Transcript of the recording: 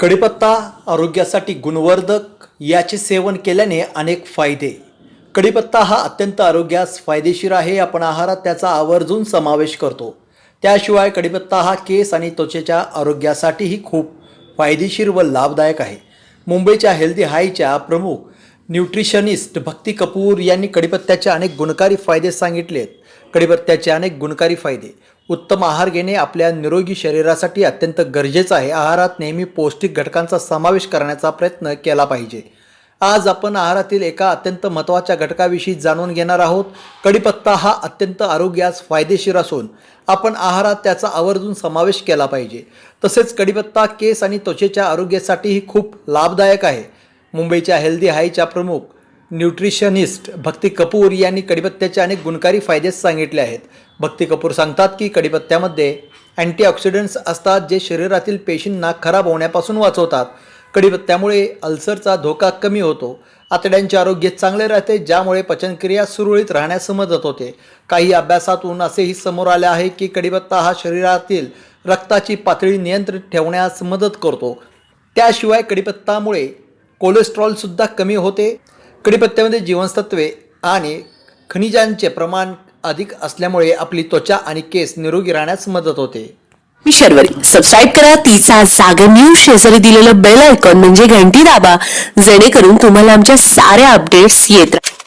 कढीपत्ता आरोग्यासाठी गुणवर्धक याचे सेवन केल्याने अनेक फायदे. कढीपत्ता हा अत्यंत आरोग्यास फायदेशीर आहे. आपण आहारात त्याचा आवर्जून समावेश करतो. त्याशिवाय कढीपत्ता हा केस आणि त्वचेच्या आरोग्यासाठीही खूप फायदेशीर व लाभदायक आहे. मुंबईच्या हेल्दी हायच्या प्रमुख न्यूट्रिशनिस्ट भक्ती कपूर यांनी कढीपत्त्याचे अनेक गुणकारी फायदे सांगितले आहेत कढीपत्त्याचे अनेक गुणकारी फायदे. उत्तम आहार घेणे आपल्या निरोगी शरीरासाठी अत्यंत गरजेचं आहे. आहारात नेहमी पौष्टिक घटकांचा समावेश करण्याचा प्रयत्न केला पाहिजे. आज आपण आहारातील एका अत्यंत महत्त्वाच्या घटकाविषयी जाणून घेणार आहोत. कढीपत्ता हा अत्यंत आरोग्यास फायदेशीर असून आपण आहारात त्याचा आवर्जून समावेश केला पाहिजे. तसेच कढीपत्ता केस आणि त्वचेच्या आरोग्यासाठीही खूप लाभदायक आहे. मुंबईच्या हेल्दी हायच्या प्रमुख न्यूट्रिशनिस्ट भक्ती कपूर यांनी कडीपत्त्याचे अनेक गुणकारी फायदे सांगितले आहेत. भक्ती कपूर सांगतात की कडीपत्त्यामध्ये अँटीऑक्सिडंट्स असतात जे शरीरातील पेशींना खराब होण्यापासून वाचवतात. कडीपत्त्यामुळे अल्सरचा धोका कमी होतो. आतड्यांचे आरोग्य चांगले राहते ज्यामुळे पचनक्रिया सुरळीत राहण्यास मदत होते. काही अभ्यासातून असेही समोर आले आहे की कडीपत्ता हा शरीरातील रक्ताची पातळी नियंत्रित ठेवण्यास मदत करतो. त्याशिवाय कडीपत्तामुळे कोलेस्ट्रॉलसुद्धा कमी होते. कढीपत्त्यामध्ये जीवनसत्वे आणि खनिजांचे प्रमाण अधिक असल्यामुळे आपली त्वचा आणि केस निरोगी राहण्यास मदत होते. मी शर्वरी. सबस्क्राईब करा. तिचा जागर न्यूज शेजारी दिलेलं बेल आयकॉन म्हणजे घंटी दाबा. जेणेकरून तुम्हाला आमच्या साऱ्या अपडेट्स येत राहतील